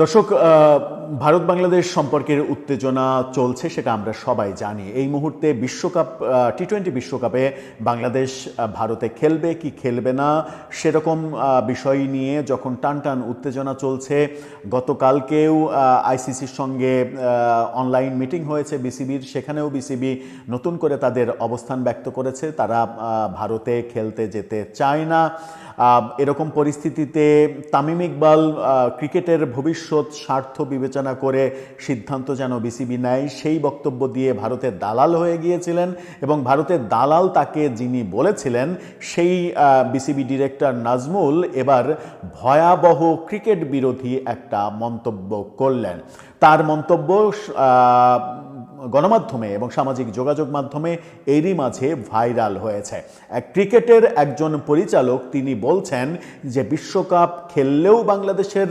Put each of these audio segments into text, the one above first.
দর্শক ভারত বাংলাদেশ সম্পর্কের উত্তেজনা চলছে, সেটা আমরা সবাই জানি। এই মুহূর্তে বিশ্বকাপ টি টোয়েন্টি বিশ্বকাপে বাংলাদেশ ভারতে খেলবে কি খেলবে না, সেরকম বিষয় নিয়ে যখন টান টান উত্তেজনা চলছে, গতকালকেও আইসিসির সঙ্গে অনলাইন মিটিং হয়েছে বিসিবির সেখানেও বিসিবি নতুন করে তাদের অবস্থান ব্যক্ত করেছে। তারা ভারতে খেলতে যেতে চায় না। এরকম পরিস্থিতিতে তামিম ইকবাল ক্রিকেটের ভবিষ্যৎ স্বার্থ বিবেচনা করে সিদ্ধান্ত যেন বিসিবি নেয়, সেই বক্তব্য দিয়ে ভারতের দালাল হয়ে গিয়েছিলেন এবং ভারতের দালাল তাকে যিনি বলেছিলেন, সেই বিসিবি ডিরেক্টর নাজমুল এবার ভয়াবহ ক্রিকেট বিরোধী একটা মন্তব্য করলেন। তার মন্তব্য গণমাধ্যমে এবং সামাজিক যোগাযোগ মাধ্যমে এরই মাঝে ভাইরাল হয়েছে। এক ক্রিকেটের একজন পরিচালক তিনি বলছেন যে বিশ্বকাপ খেললেও বাংলাদেশের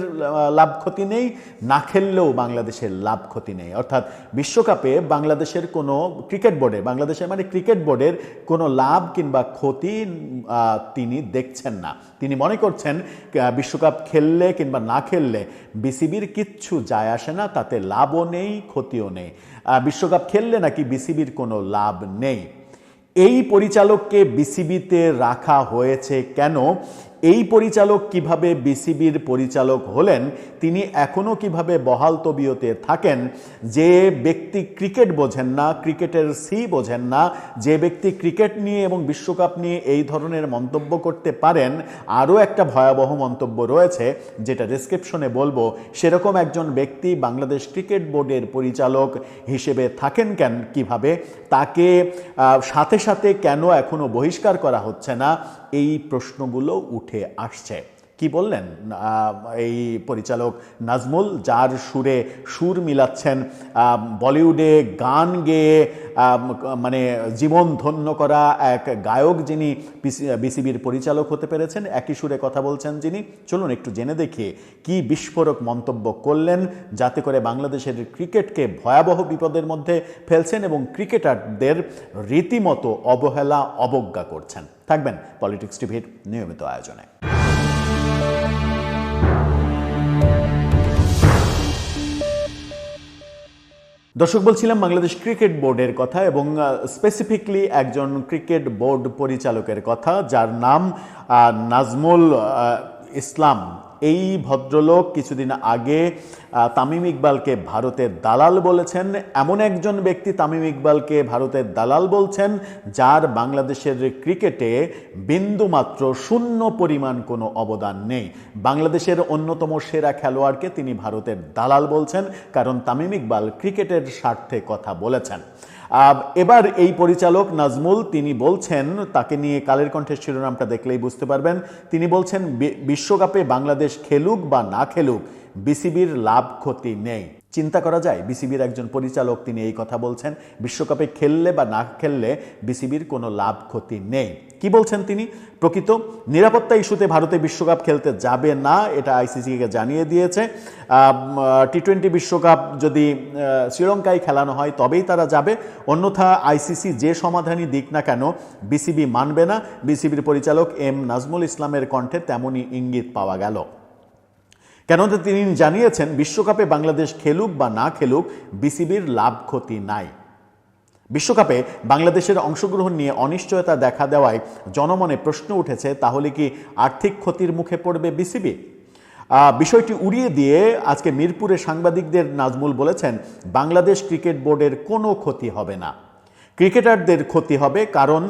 লাভ ক্ষতি নেই, না খেললেও বাংলাদেশের লাভ ক্ষতি নেই। অর্থাৎ বিশ্বকাপে বাংলাদেশের কোনো ক্রিকেট বোর্ডে বাংলাদেশের মানে ক্রিকেট বোর্ডের কোনো লাভ কিংবা ক্ষতি তিনি দেখছেন না। তিনি মনে করছেন বিশ্বকাপ খেললে কিংবা না খেললে বিসিবির কিচ্ছু যায় আসে না, তাতে লাভও নেই, ক্ষতিও নেই। বিশ্বকাপ খেললে নাকি বিসিবির কোনো লাভ নেই? এই পরিচালককে বিসিবিতে রাখা হয়েছে কেন? এই পরিচালক কীভাবে বিসিবির পরিচালক হলেন, তিনি এখনও কীভাবে বহাল তবিয়তে থাকেন, যে ব্যক্তি ক্রিকেট বোঝেন না, ক্রিকেটের সি বোঝেন না, যে ব্যক্তি ক্রিকেট নিয়ে এবং বিশ্বকাপ নিয়ে এই ধরনের মন্তব্য করতে পারেন, আরও একটা ভয়াবহ মন্তব্য রয়েছে, যেটা ডিসক্রিপশনে বলব, সেরকম একজন ব্যক্তি বাংলাদেশ ক্রিকেট বোর্ডের পরিচালক হিসেবে থাকেন কেন, কীভাবে, তাকে সাথে সাথে কেন এখনও বহিষ্কার করা হচ্ছে না, এই প্রশ্নগুলো উঠে আসছে কি বললেন? এই পরিচালক নাজমুল, যার সুরে সুর মিলাচ্ছেন বলিউডে গান গেয়ে মানে জীবন ধন্য করা এক গায়ক যিনি বিসিবির পরিচালক হতে পেরেছেন, একই সুরে কথা বলছেন যিনি। চলুন একটু জেনে দেখি কি বিস্ফোরক মন্তব্য করলেন, যাতে করে বাংলাদেশের ক্রিকেটকে ভয়াবহ বিপদের মধ্যে ফেলছেন এবং ক্রিকেটারদের রীতিমতো অবহেলা, অবজ্ঞা করছেন। থাকবেন পলিটিক্স টিভির নিয়মিত আয়োজনে। দর্শক, বলছিলাম বাংলাদেশ ক্রিকেট বোর্ডের কথা এবং স্পেসিফিকলি একজন ক্রিকেট বোর্ড পরিচালকের কথা, যার নাম নাজমুল ইসলাম। এই ভদ্রলোক কিছুদিন আগে তামিম ইকবালকে ভারতের দালাল বলেছেন। এমন একজন ব্যক্তি তামিম ইকবালকে ভারতের দালাল বলছেন, যার বাংলাদেশের ক্রিকেটে বিন্দুমাত্র শূন্য পরিমাণ কোনো অবদান নেই। বাংলাদেশের অন্যতম সেরা খেলোয়াড়কে তিনি ভারতের দালাল বলছেন, কারণ তামিম ইকবাল ক্রিকেটের স্বার্থে কথা বলেছেন। এবার এই পরিচালক নাজমুল, তিনি বলছেন, তাকে নিয়ে কালের কণ্ঠের শিরোনামটা দেখলেই বুঝতে পারবেন, তিনি বলছেন বিশ্বকাপে বাংলাদেশ খেলুক বা না খেলুক, বিসিবির লাভ ক্ষতি নেই। চিন্তা করা যায়? বিসিবির একজন পরিচালক তিনি এই কথা বলছেন, বিশ্বকাপে খেললে বা না খেললে বিসিবির কোনো লাভ ক্ষতি নেই। কি বলছেন তিনি? প্রকৃত নিরাপত্তা ইস্যুতে ভারতে বিশ্বকাপ খেলতে যাবে না, এটা আইসিসিকে জানিয়ে দিয়েছে। টি টোয়েন্টি বিশ্বকাপ যদি শ্রীলঙ্কায় খেলানো হয়, তবেই তারা যাবে। অন্যথা আইসিসি যে সমাধানই দিক না কেন, বিসিবি মানবে না। বিসিবির পরিচালক এম নাজমুল ইসলামের কণ্ঠে তেমনই ইঙ্গিত পাওয়া গেল। কেননা তিনি জানিয়েছেন, বিশ্বকাপে বাংলাদেশ খেলুক বা না খেলুক, বিসিবির লাভ ক্ষতি নাই। বিশ্বকাপে বাংলাদেশের অংশগ্রহণ নিয়ে অনিশ্চয়তা দেখা দেওয়ায় জনমনে প্রশ্ন উঠেছে, তাহলে কি আর্থিক ক্ষতির মুখে পড়বে বিসিবি? বিষয়টি উড়িয়ে দিয়ে আজকে মিরপুরে সাংবাদিকদের নাজমুল বলেছেন, বাংলাদেশ ক্রিকেট বোর্ডের কোনো ক্ষতি হবে না। ক্রিকেটারদের ক্ষতি হবে কারণ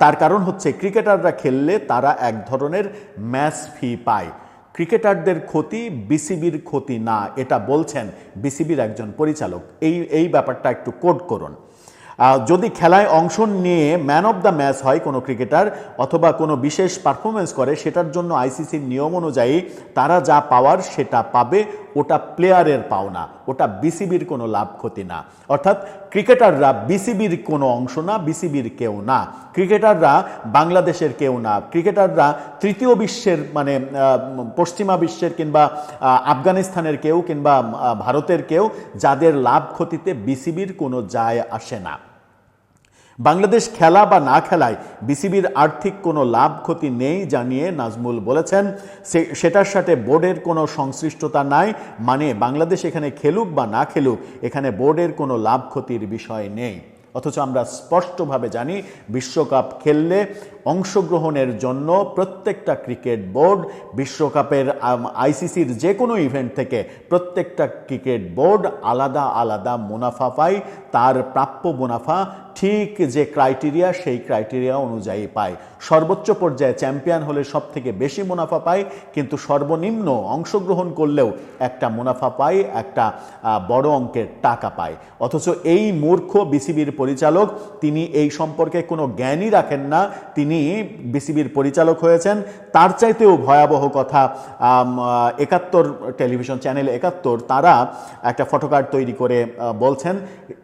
তার কারণ হচ্ছে ক্রিকেটাররা খেললে তারা এক ধরনের ম্যাচ ফি পায়। ক্রিকেটারদের ক্ষতি, বিসিবির ক্ষতি না, এটা বলছেন বিসিবির একজন পরিচালক। এই এই ব্যাপারটা একটু কোড করুন। যদি খেলায় অংশ নিয়ে ম্যান অফ দ্য ম্যাচ হয় কোনো ক্রিকেটার অথবা কোনো বিশেষ পারফরমেন্স করে, সেটার জন্য আইসিসির নিয়ম অনুযায়ী তারা যা পাওয়ার সেটা পাবে, ওটা প্লেয়ারের পাওনা, ওটা বিসিবির কোনো লাভ ক্ষতি না। অর্থাৎ ক্রিকেটাররা বিসিবির কোনো অংশ না বিসিবির কেউ না। ক্রিকেটাররা বাংলাদেশের কেউ না। ক্রিকেটাররা তৃতীয় বিশ্বের মানে পশ্চিমা বিশ্বের কিংবা আফগানিস্তানের কেউ কিংবা ভারতের কেউ, যাদের লাভ ক্ষতিতে বিসিবির কোনো যায় আসে না। বাংলাদেশ খেলা বা না খেলায় বিসিবির আর্থিক কোনো লাভ ক্ষতি নেই জানিয়ে নাজমুল বলেছেন। সেটার সাথে বোর্ডের কোনো সংশ্লিষ্টতা নাই মানে বাংলাদেশ এখানে খেলুক বা না খেলুক, এখানে বোর্ডের কোনো লাভ ক্ষতির বিষয় নেই। অথচ আমরা স্পষ্টভাবে জানি, বিশ্বকাপ খেললে অংশগ্রহণের জন্য প্রত্যেকটা ক্রিকেট বোর্ড, বিশ্বকাপের আইসিসির যে কোনো ইভেন্ট থেকে প্রত্যেকটা ক্রিকেট বোর্ড আলাদা আলাদা মুনাফা পায়। তার প্রাপ্য মুনাফা ঠিক যে ক্রাইটেরিয়া, সেই ক্রাইটেরিয়া অনুযায়ী পায়। সর্বোচ্চ পর্যায়ে চ্যাম্পিয়ন হলে সব থেকে বেশি মুনাফা পায়, কিন্তু সর্বনিম্ন অংশগ্রহণ করলেও একটা মুনাফা পায়, একটা বড় অঙ্কের টাকা পায়। অথচ এই মূর্খ বিসিবির পরিচালক, তিনি এই সম্পর্কে কোনো জ্ঞানই রাখেন না। তিনি বিসিবির পরিচালক হয়েছেন। তার চাইতেও ভয়াবহ কথা একাত্তর টেলিভিশন চ্যানেল একাত্তর, তারা একটা ফটোকার্ড তৈরি করে বলছেন।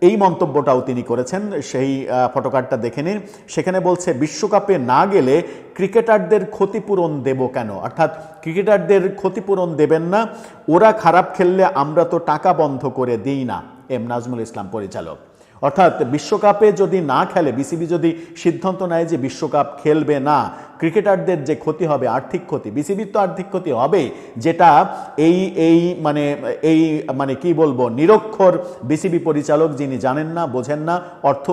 এই মন্তব্যটাও তিনি করেছেন। সেই ফটোকার্ডটা দেখে নিন। সেখানে বলছে, বিশ্বকাপে না গেলে ক্রিকেটারদের ক্ষতিপূরণ দেব কেন? অর্থাৎ ক্রিকেটারদের ক্ষতিপূরণ দেবেন না। ওরা খারাপ খেললে আমরা তো টাকা বন্ধ করে দিই না, এম, নাজমুল ইসলাম পরিচালক। অর্থাৎ বিশ্বকাপে যদি না খেলে, বিসিবি যদি সিদ্ধান্ত নেয় যে বিশ্বকাপ খেলবে না, ক্রিকেটারদের যে ক্ষতি হবে, আর্থিক ক্ষতি, বিসিবির তো আর্থিক ক্ষতি হবেই, যেটা এই এই মানে এই মানে কি বলব, নিরক্ষর বিসিবি পরিচালক যিনি জানেন না, বোঝেন না, অর্থ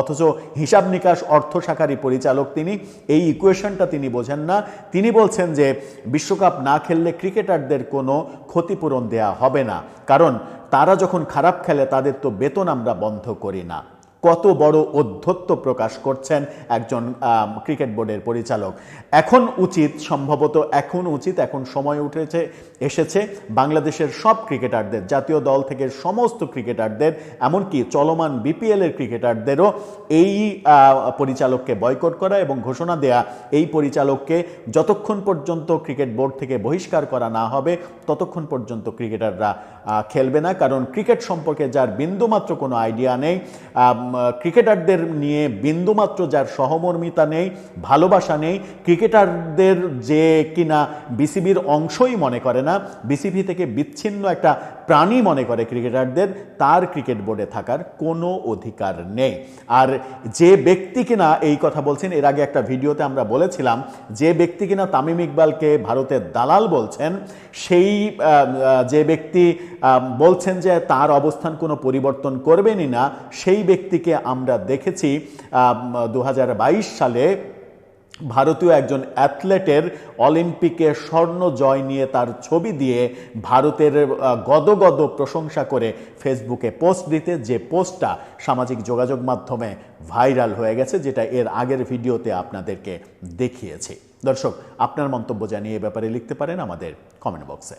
অথচ হিসাব নিকাশ অর্থ শাখারই পরিচালক তিনি, এই ইকুয়েশনটা তিনি বোঝেন না। তিনি বলছেন যে বিশ্বকাপ না খেললে ক্রিকেটারদের কোনো ক্ষতিপূরণ দেয়া হবে না। কারণ তারা যখন খারাপ খেলে তাদের তো বেতন আমরা বন্ধ করি না। কত বড় অধ্যত্ব প্রকাশ করছেন একজন ক্রিকেট বোর্ডের পরিচালক। এখন উচিত, সম্ভবত এখন উচিত, এখন সময় উঠেছে, এসেছে বাংলাদেশের সব ক্রিকেটারদের, জাতীয় দল থেকে সমস্ত ক্রিকেটারদের, এমনকি চলমান বিপিএল এর ক্রিকেটারদেরও এই পরিচালককে বয়কট করা এবং ঘোষণা দেয়া, এই পরিচালককে যতক্ষণ পর্যন্ত ক্রিকেট বোর্ড থেকে বহিষ্কার করা না হবে, ততক্ষণ পর্যন্ত ক্রিকেটাররা খেলবে না। কারণ ক্রিকেট সম্পর্কে যার বিন্দুমাত্র কোনো আইডিয়া নেই ক্রিকেটারদের নিয়ে বিন্দুমাত্র যার সহমর্মিতা নেই, ভালোবাসা নেই, ক্রিকেটারদের যে কিনা বিসিবির অংশই মনে করে না, বিসিবি থেকে বিচ্ছিন্ন একটা প্রাণী মনে করে ক্রিকেটারদের, তার ক্রিকেট বোর্ডে থাকার কোনো অধিকার নেই। আর যে ব্যক্তি কিনা এই কথা বলছেন, এর আগে একটা ভিডিওতে আমরা বলেছিলাম, যে ব্যক্তি কিনা তামিম ইকবালকে ভারতের দালাল বলছেন, সেই যে ব্যক্তি বলছেন যে তার অবস্থান কোনো পরিবর্তন করবেনই না সেই ব্যক্তিকে আমরা দেখেছি দু হাজার বাইশ সালে ভারতীয় একজন অ্যাথলেটের অলিম্পিকে স্বর্ণ জয় নিয়ে তার ছবি দিয়ে ভারতের গদগদ প্রশংসা করে ফেসবুকে পোস্ট দিতে। যে পোস্টটা সামাজিক যোগাযোগ মাধ্যমে ভাইরাল হয়ে গেছে, যেটা এর আগের ভিডিওতে আপনাদেরকে দেখিয়েছি। দর্শক, আপনার মন্তব্য জানিয়ে এ ব্যাপারে লিখতে পারেন আমাদের কমেন্ট বক্সে